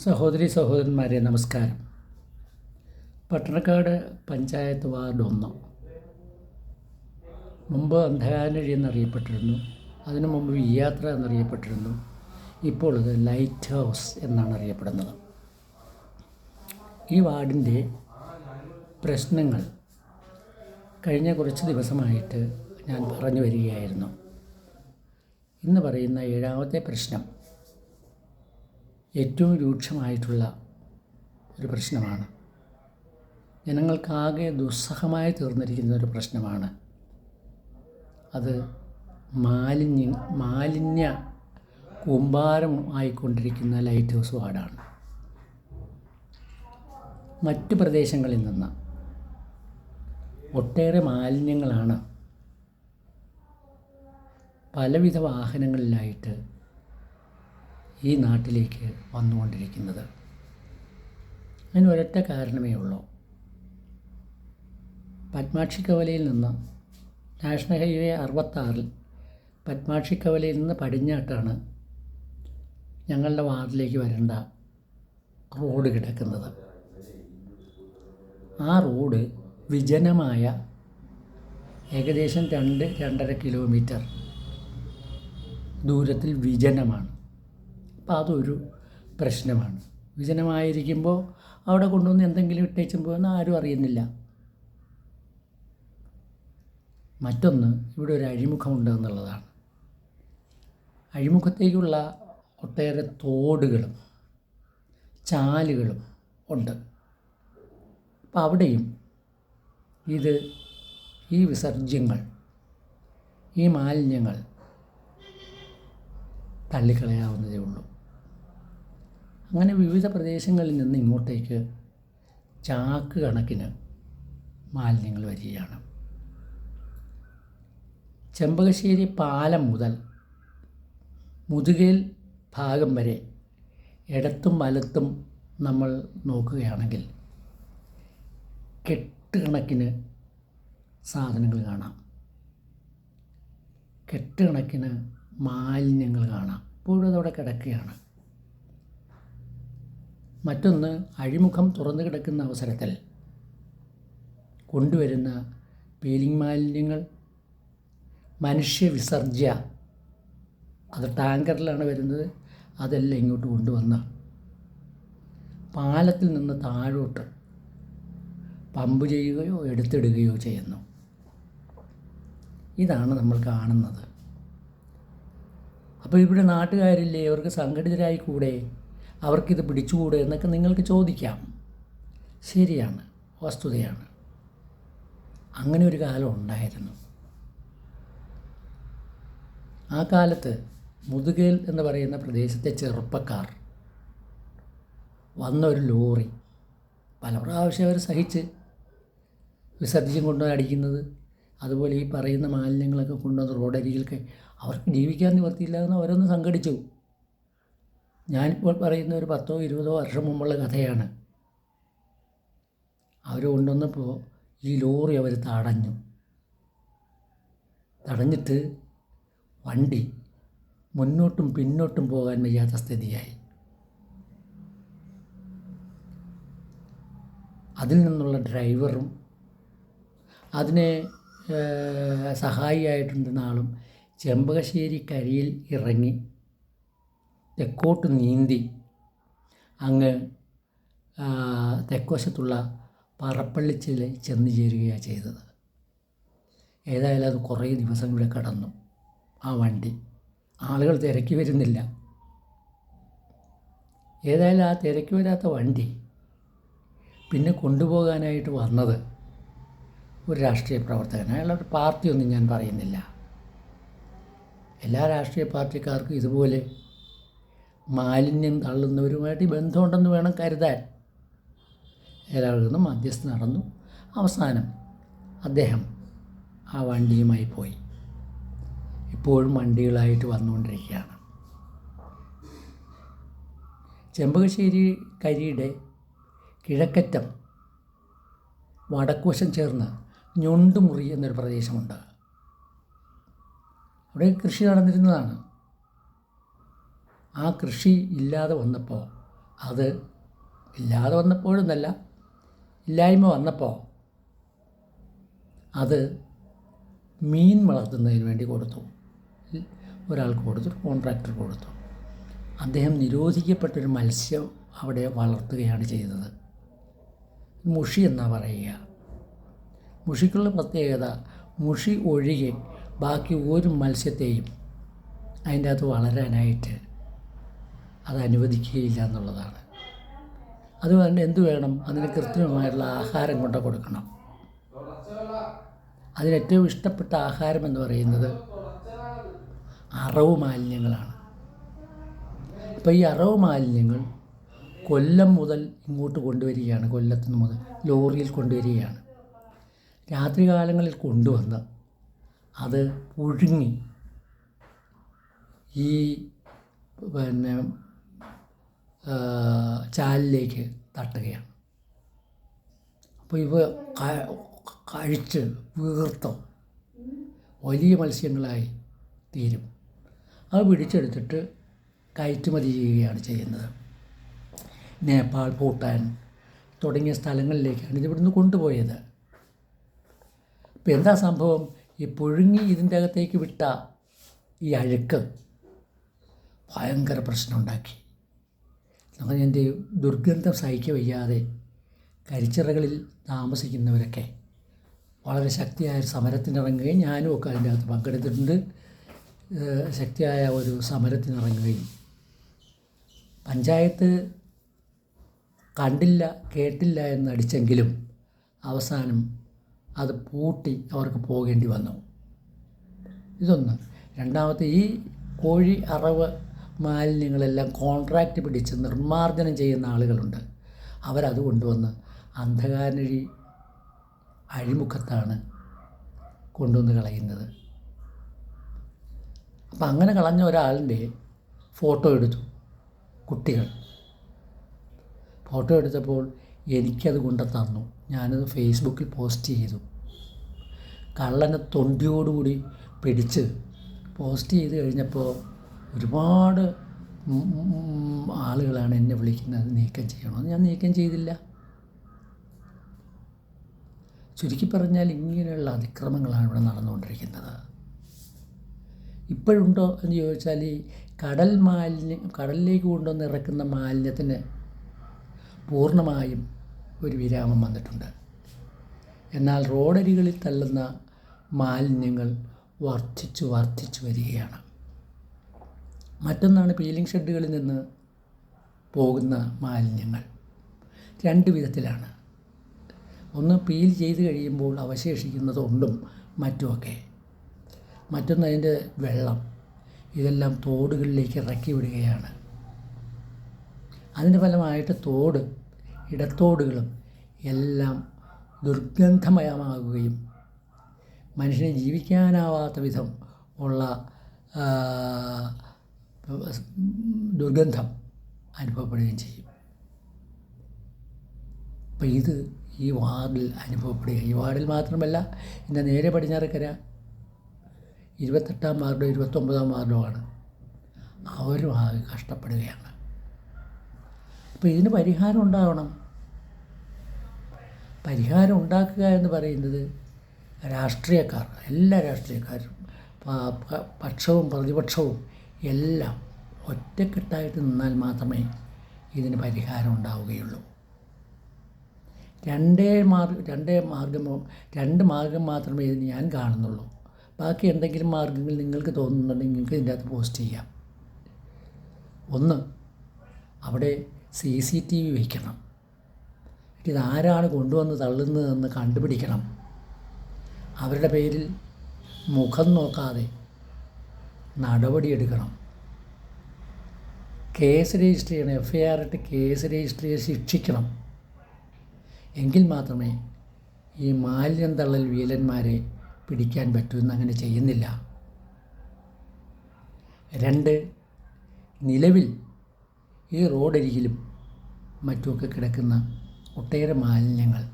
സഹോദരി സഹോദരന്മാരെ നമസ്കാരം. പട്ടണക്കാട് പഞ്ചായത്ത് വാർഡ് ഒന്ന്. മുമ്പ് അന്ധകാനഴി എന്നറിയപ്പെട്ടിരുന്നു. അതിനു മുമ്പ് വിയാത്ര എന്നറിയപ്പെട്ടിരുന്നു. ഇപ്പോൾ ഇത് ലൈറ്റ് ഹൗസ് എന്നാണ് അറിയപ്പെടുന്നത്. ഈ വാർഡിന്റെ പ്രശ്നങ്ങൾ കഴിഞ്ഞ കുറച്ച് ദിവസമായിട്ട് ഞാൻ പറഞ്ഞു വരികയായിരുന്നു. ഇന്ന് പറയുന്ന ഏഴാമത്തെ പ്രശ്നം ഏറ്റവും രൂക്ഷമായിട്ടുള്ള ഒരു പ്രശ്നമാണ്. ജനങ്ങൾക്കാകെ ദുസ്സഹമായി തീർന്നിരിക്കുന്ന ഒരു പ്രശ്നമാണ്. അത് മാലിന്യ മാലിന്യ കൂമ്പാരം ആയിക്കൊണ്ടിരിക്കുന്ന ലൈറ്റ് ഹൗസ് വാർഡാണ്. മറ്റ് പ്രദേശങ്ങളിൽ നിന്ന് ഒട്ടേറെ മാലിന്യങ്ങളാണ് പലവിധ വാഹനങ്ങളിലായിട്ട് ഈ നാട്ടിലേക്ക് വന്നുകൊണ്ടിരിക്കുന്നത്. അതിന് ഒരൊറ്റ കാരണമേ ഉള്ളൂ. പത്മാക്ഷി കവലയിൽ നിന്ന് നാഷണൽ ഹൈവേ അറുപത്താറിൽ പത്മാക്ഷി കവലയിൽ നിന്ന് പടിഞ്ഞാട്ടാണ് ഞങ്ങളുടെ വാർഡിലേക്ക് വരേണ്ട റോഡ് കിടക്കുന്നത്. ആ റോഡ് വിജനമായ ഏകദേശം രണ്ട് രണ്ടര കിലോമീറ്റർ ദൂരത്തിൽ വിജനമാണ്. അപ്പോൾ അതൊരു പ്രശ്നമാണ്. വിജനമായിരിക്കുമ്പോൾ അവിടെ കൊണ്ടുവന്ന് എന്തെങ്കിലും ഇട്ടേച്ചും പോകുന്ന ആരും അറിയുന്നില്ല. മറ്റൊന്ന് ഇവിടെ ഒരു അഴിമുഖമുണ്ട് എന്നുള്ളതാണ്. അഴിമുഖത്തേക്കുള്ള ഒട്ടേറെ തോടുകളും ചാലുകളും ഉണ്ട്. അപ്പോൾ അവിടെയും ഇത് ഈ വിസർജ്യങ്ങൾ ഈ മാലിന്യങ്ങൾ തള്ളിക്കളയാവുന്നതേ ഉള്ളൂ. അങ്ങനെ വിവിധ പ്രദേശങ്ങളിൽ നിന്ന് ഇങ്ങോട്ടേക്ക് ചാക്ക് കണക്കിന് മാലിന്യങ്ങൾ വരികയാണ്. ചെമ്പകശ്ശേരി പാലം മുതൽ മുതുകേൽ ഭാഗം വരെ ഇടത്തും വലത്തും നമ്മൾ നോക്കുകയാണെങ്കിൽ കെട്ടുകണക്കിന് സാധനങ്ങൾ കാണാം. കെട്ടുകണക്കിന് മാലിന്യങ്ങൾ കാണാം. ഇപ്പോഴും അതവിടെ കിടക്കുകയാണ്. മറ്റൊന്ന് അഴിമുഖം തുറന്നു കിടക്കുന്ന അവസരത്തിൽ കൊണ്ടുവരുന്ന പീലിംഗ് മാലിന്യങ്ങൾ മനുഷ്യ വിസർജ്യ അത് ടാങ്കറിലാണ് വരുന്നത് അതെല്ലാം ഇങ്ങോട്ട് കൊണ്ടുവന്ന്. പാലത്തിൽ നിന്ന് താഴോട്ട് പമ്പ് ചെയ്യുകയോ എടുത്തിടുകയോ ചെയ്യുന്നു. ഇതാണ് നമ്മൾ കാണുന്നത്. അപ്പോൾ ഇവിടെ നാട്ടുകാരില്ലേ അവർക്ക് സംഘടിതരായി കൂടെ? അവർക്കിത് പിടിച്ചുകൂടെ എന്നൊക്കെ നിങ്ങൾക്ക് ചോദിക്കാം. ശരിയാണ് വസ്തുതയാണ്. അങ്ങനെ ഒരു കാലം ഉണ്ടായിരുന്നു. ആ കാലത്ത് മുതുകേൽ എന്ന് പറയുന്ന പ്രദേശത്തെ ചെറുപ്പക്കാർ വന്ന ഒരു ലോറി പല പ്രാവശ്യം അവർ സഹിച്ച് വിസർജ്യം കൊണ്ടുവന്ന് അടിക്കുന്നത്. അതുപോലെ ഈ പറയുന്ന മാലിന്യങ്ങളൊക്കെ കൊണ്ടുവന്ന് റോഡരികിലൊക്കെ അവർക്ക് ജീവിക്കാൻ നിവർത്തിയില്ലാന്ന് അവരൊന്ന് സംഘടിച്ചു. ഞാനിപ്പോൾ പറയുന്ന ഒരു പത്തോ ഇരുപതോ വർഷം മുമ്പുള്ള കഥയാണ്. അവർ കൊണ്ടുവന്നപ്പോൾ ഈ ലോറി അവർ തടഞ്ഞു. തടഞ്ഞിട്ട് വണ്ടി മുന്നോട്ടും പിന്നോട്ടും പോകാൻ വയ്യാത്ത സ്ഥിതിയായി. അതിൽ നിന്നുള്ള ഡ്രൈവറും അതിനെ സഹായിയായിട്ടുണ്ടെന്ന ആളും ചെമ്പകശ്ശേരി കരിയിൽ ഇറങ്ങി. തെക്കോട്ട് നീന്തി അങ്ങ് തെക്കുവശത്തുള്ള പറപ്പള്ളിച്ചിൽ ചെന്ന് ചേരുകയാണ് ചെയ്തത്. ഏതായാലും അത് കുറേ ദിവസം ഇവിടെ കടന്നു ആ വണ്ടി. ആളുകൾ തിരക്കി വരുന്നില്ല. ഏതായാലും ആ തിരക്കി വരാത്ത വണ്ടി പിന്നെ കൊണ്ടുപോകാനായിട്ട് വന്നത് ഒരു രാഷ്ട്രീയ പ്രവർത്തകൻ അയാളുടെ പാർട്ടിയൊന്നും ഞാൻ പറയുന്നില്ല. എല്ലാ രാഷ്ട്രീയ പാർട്ടിക്കാർക്കും ഇതുപോലെ മാലിന്യം തള്ളുന്നവരുമായിട്ട് ബന്ധമുണ്ടെന്ന് വേണം കരുതാൻ. നിന്ന് മധ്യസ്ഥ നടന്നു. അവസാനം അദ്ദേഹം ആ വണ്ടിയുമായി പോയി. ഇപ്പോഴും വണ്ടികളായിട്ട് വന്നുകൊണ്ടിരിക്കുകയാണ്. ചെമ്പകശ്ശേരി കരിയുടെ കിഴക്കറ്റം വടക്കുവശം ചേർന്ന് ഞൊണ്ടുമുറി എന്നൊരു പ്രദേശമുണ്ട്. അവിടെ കൃഷി നടന്നിരുന്നതാണ്. ആ കൃഷി ഇല്ലാതെ വന്നപ്പോൾ അത് ഇല്ലാതെ വന്നപ്പോഴെന്നല്ല ഇല്ലായ്മ വന്നപ്പോൾ അത് മീൻ വളർത്തുന്നതിന് വേണ്ടി കൊടുത്തു. ഒരാൾക്ക് കൊടുത്തു ഒരു കോൺട്രാക്ടർ കൊടുത്തു. അദ്ദേഹം നിരോധിക്കപ്പെട്ടൊരു മത്സ്യം അവിടെ വളർത്തുകയാണ് ചെയ്തത്. മുഷി എന്നാണ് പറയുക? മുഷിക്കുള്ള പ്രത്യേകത മുഷി ഒഴികെ ബാക്കി ഒരു മത്സ്യത്തെയും അതിന്റെ അകത്ത് വളരാനായിട്ട് അത് അനുവദിക്കുകയില്ല എന്നുള്ളതാണ് അതുകൊണ്ട് എന്ത് വേണം? അതിന് കൃത്രിമമായിട്ടുള്ള ആഹാരം കൊണ്ട് കൊടുക്കണം. അതിന് ഏറ്റവും ഇഷ്ടപ്പെട്ട ആഹാരം എന്ന് പറയുന്നത് അറവ് മാലിന്യങ്ങളാണ് അപ്പോൾ ഈ അറവ് മാലിന്യങ്ങൾ കൊല്ലം മുതൽ ഇങ്ങോട്ട് കൊണ്ടുവരികയാണ്. കൊല്ലത്തു മുതൽ ലോറിയിൽ കൊണ്ടുവരികയാണ്. രാത്രികാലങ്ങളിൽ കൊണ്ടുവന്ന് അത് പുഴുങ്ങി ഈ പിന്നെ ചാലിലേക്ക് തട്ടുകയാണ്. അപ്പോൾ ഇവ കഴിച്ച് വീർത്തം വലിയ മത്സ്യങ്ങളായി തീരും. അത് പിടിച്ചെടുത്തിട്ട് കയറ്റുമതി ചെയ്യുകയാണ് ചെയ്യുന്നത്. നേപ്പാൾ ഭൂട്ടാൻ തുടങ്ങിയ സ്ഥലങ്ങളിലേക്കാണ് ഇത് ഇവിടുന്ന് കൊണ്ടുപോയത്. അപ്പോൾ എന്താ സംഭവം? ഈ പുഴുങ്ങി ഇതിന്റെ അകത്തേക്ക് വിട്ട ഈ അഴുക്ക് ഭയങ്കര പ്രശ്നമുണ്ടാക്കി. എന്റെ ദുർഗന്ധം സഹിക്ക വയ്യാതെ കരിച്ചിറകളിൽ താമസിക്കുന്നവരൊക്കെ. വളരെ ശക്തിയായ ഒരു സമരത്തിനിറങ്ങുകയും ഞാനും ഒക്കെ അതിന്റെ അകത്ത് പങ്കെടുത്തിട്ടുണ്ട്. ശക്തിയായ ഒരു സമരത്തിനിറങ്ങുകയും. പഞ്ചായത്ത് കണ്ടില്ല കേട്ടില്ല എന്നടിച്ചെങ്കിലും അവസാനം അത് പൂട്ടി അവർക്ക് പോകേണ്ടി വന്നു. ഇതൊന്ന്. രണ്ടാമത്തെ ഈ കോഴി അറവ് മാലിന്യങ്ങളെല്ലാം കോൺട്രാക്റ്റ് പിടിച്ച് നിർമ്മാർജനം ചെയ്യുന്ന ആളുകളുണ്ട്. അവരത് കൊണ്ടുവന്ന് അന്ധകാരനഴി അഴിമുഖത്താണ് കൊണ്ടുവന്ന് കളയുന്നത്. അപ്പം അങ്ങനെ കളഞ്ഞ ഒരാളിന്റെ ഫോട്ടോ എടുത്തു കുട്ടികൾ. ഫോട്ടോ എടുത്തപ്പോൾ എനിക്കത് കൊണ്ട് തന്നു. ഞാനത് ഫേസ്ബുക്കിൽ പോസ്റ്റ് ചെയ്തു. കള്ളനെ തൊണ്ടിയോടുകൂടി പിടിച്ച് പോസ്റ്റ് ചെയ്ത് കഴിഞ്ഞപ്പോൾ ഒരുപാട് ആളുകളാണ് എന്നെ വിളിക്കുന്നത് നീക്കം ചെയ്യണമെന്ന് ഞാൻ നീക്കം ചെയ്തില്ല. ചുരുക്കി പറഞ്ഞാൽ ഇങ്ങനെയുള്ള അതിക്രമങ്ങളാണ് ഇവിടെ നടന്നുകൊണ്ടിരിക്കുന്നത്. ഇപ്പോഴുണ്ടോ എന്ന് ചോദിച്ചാൽ ഈ കടൽ മാലിന്യം കടലിലേക്ക് കൊണ്ടുവന്ന് ഇറക്കുന്ന മാലിന്യത്തിന് പൂർണമായും ഒരു വിരാമം വന്നിട്ടുണ്ട്. എന്നാൽ റോഡരികളിൽ തള്ളുന്ന മാലിന്യങ്ങൾ വർദ്ധിച്ചു വർദ്ധിച്ചു വരികയാണ്. മറ്റൊന്നാണ് പീലിംഗ് ഷെഡുകളിൽ നിന്ന് പോകുന്ന മാലിന്യങ്ങൾ. രണ്ട് വിധത്തിലാണ്. ഒന്ന് പീൽ ചെയ്ത് കഴിയുമ്പോൾ അവശേഷിക്കുന്നത് ഉണ്ടും മറ്റുമൊക്കെ. മറ്റൊന്ന് അതിന്റെ വെള്ളം. ഇതെല്ലാം തോടുകളിലേക്ക് ഇറക്കി വിടുകയാണ്. അതിന്റെ ഫലമായിട്ട് തോട് ഇടത്തോടുകളും എല്ലാം ദുർഗന്ധമയമാകുകയും മനുഷ്യനെ ജീവിക്കാനാവാത്ത വിധം ഉള്ള ദുർഗന്ധം അനുഭവപ്പെടുകയും ചെയ്യും. അപ്പം ഇത് ഈ വാർഡിൽ അനുഭവപ്പെടുക. ഈ വാർഡിൽ മാത്രമല്ല ഇന്ന് നേരെ പടിഞ്ഞാറക്കര ഇരുപത്തെട്ടാം വാർഡോ ഇരുപത്തൊമ്പതാം വാർഡോ ആണ്. അവരും ആകെ കഷ്ടപ്പെടുകയാണ്. അപ്പോൾ ഇതിന് പരിഹാരം ഉണ്ടാവണം. പരിഹാരം ഉണ്ടാക്കുക എന്ന് പറയുന്നത് രാഷ്ട്രീയക്കാർ എല്ലാ രാഷ്ട്രീയക്കാരും പക്ഷവും പ്രതിപക്ഷവും എല്ലാം ഒറ്റക്കെട്ടായിട്ട് നിന്നാൽ മാത്രമേ ഇതിന് പരിഹാരം ഉണ്ടാവുകയുള്ളൂ. രണ്ടേ മാർഗ രണ്ടേ മാർഗമോ രണ്ട് മാർഗം മാത്രമേ ഇതിന് ഞാൻ കാണുന്നുള്ളൂ. ബാക്കി എന്തെങ്കിലും മാർഗങ്ങൾ നിങ്ങൾക്ക് തോന്നുന്നുണ്ടെങ്കിൽ നിങ്ങൾക്ക് ഇതിന്റെ അകത്ത് പോസ്റ്റ് ചെയ്യാം. ഒന്ന് അവിടെ സി സി ടി വി വയ്ക്കണം ഇതാരാണ് കൊണ്ടുവന്ന് തള്ളുന്നതെന്ന് കണ്ടുപിടിക്കണം. അവരുടെ പേരിൽ മുഖം നോക്കാതെ നടപടിയെടുക്കണം. കേസ് രജിസ്റ്റർ ചെയ്യണം. എഫ് ഐ ആർ ഇട്ട് കേസ് രജിസ്റ്റർ ചെയ്ത് ശിക്ഷിക്കണം. എങ്കിൽ മാത്രമേ ഈ മാലിന്യം തള്ളൽ വീലന്മാരെ പിടിക്കാൻ പറ്റൂ എന്നങ്ങനെ ചെയ്യുന്നില്ല. രണ്ട് നിലവിൽ ഈ റോഡരികിലും മറ്റുമൊക്കെ കിടക്കുന്ന ഒട്ടേറെ മാലിന്യങ്ങൾ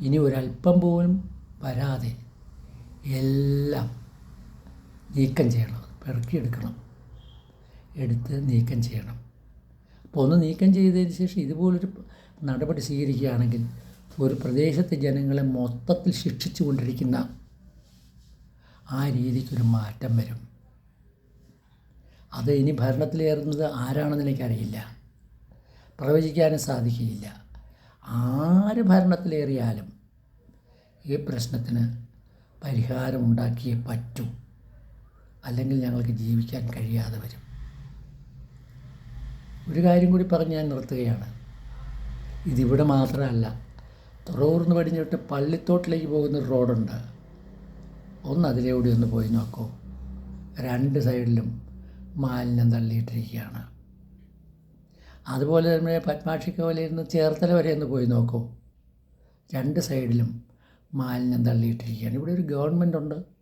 ഇനി ഒരല്പം പോലും വരാതെ എല്ലാം നീക്കം ചെയ്യണം. പെറുക്കിയെടുക്കണം. എടുത്ത് നീക്കം ചെയ്യണം. അപ്പോൾ ഒന്ന് നീക്കം ചെയ്തതിന് ശേഷം ഇതുപോലൊരു നടപടി സ്വീകരിക്കുകയാണെങ്കിൽ ഒരു പ്രദേശത്തെ ജനങ്ങളെ മൊത്തത്തിൽ ശിക്ഷിച്ചു കൊണ്ടിരിക്കുന്ന ആ രീതിക്കൊരു മാറ്റം വരും. അത് ഇനി ഭരണത്തിലേറുന്നത് ആരാണെന്ന് എനിക്കറിയില്ല. പ്രവചിക്കാനും സാധിക്കുകയില്ല. ആര് ഭരണത്തിലേറിയാലും ഈ പ്രശ്നത്തിന് പരിഹാരമുണ്ടാക്കിയേ പറ്റൂ. അല്ലെങ്കിൽ ഞങ്ങൾക്ക് ജീവിക്കാൻ കഴിയാതെ വരും. ഒരു കാര്യം കൂടി പറഞ്ഞ് ഞാൻ നിർത്തുകയാണ്. ഇതിവിടെ മാത്രമല്ല തുറവൂർന്ന് പടിഞ്ഞിട്ട് പള്ളിത്തോട്ടിലേക്ക് പോകുന്ന റോഡുണ്ട്. ഒന്ന് അതിലൂടെ ഒന്ന് പോയി നോക്കൂ. രണ്ട് സൈഡിലും മാലിന്യം തള്ളിയിട്ടിരിക്കുകയാണ്. അതുപോലെ തന്നെ പത്മാക്ഷിക്കോലയിൽ നിന്ന് ചേർത്തല വരെ ഒന്ന് പോയി നോക്കൂ. രണ്ട് സൈഡിലും മാലിന്യം തള്ളിയിട്ടിരിക്കുകയാണ്. ഇവിടെ ഒരു ഗവൺമെന്റ് ഉണ്ട്.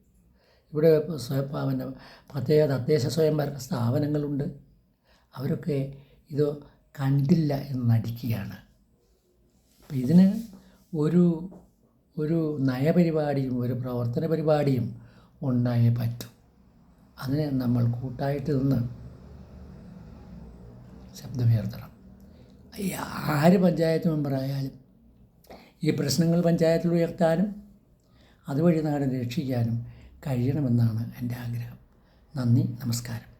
ഇവിടെ പിന്നെ പ്രത്യേക തദ്ദേശ സ്വയംഭരണ സ്ഥാപനങ്ങളുണ്ട്. അവരൊക്കെ ഇത് കണ്ടില്ല എന്ന് നടിക്കുകയാണ്. അപ്പം ഇതിന് ഒരു ഒരു നയപരിപാടിയും ഒരു പ്രവർത്തന പരിപാടിയും ഉണ്ടായേ പറ്റൂ. അതിന് നമ്മൾ കൂട്ടായിട്ട് നിന്ന് ശബ്ദമുയർത്തണം. ആര് പഞ്ചായത്ത് മെമ്പറായാലും ഈ പ്രശ്നങ്ങൾ പഞ്ചായത്തിൽ ഉയർത്താനും അതുവഴി നാടിനെ രക്ഷിക്കാനും കഴിയണമെന്നാണ് എന്റെ ആഗ്രഹം. നന്ദി നമസ്കാരം.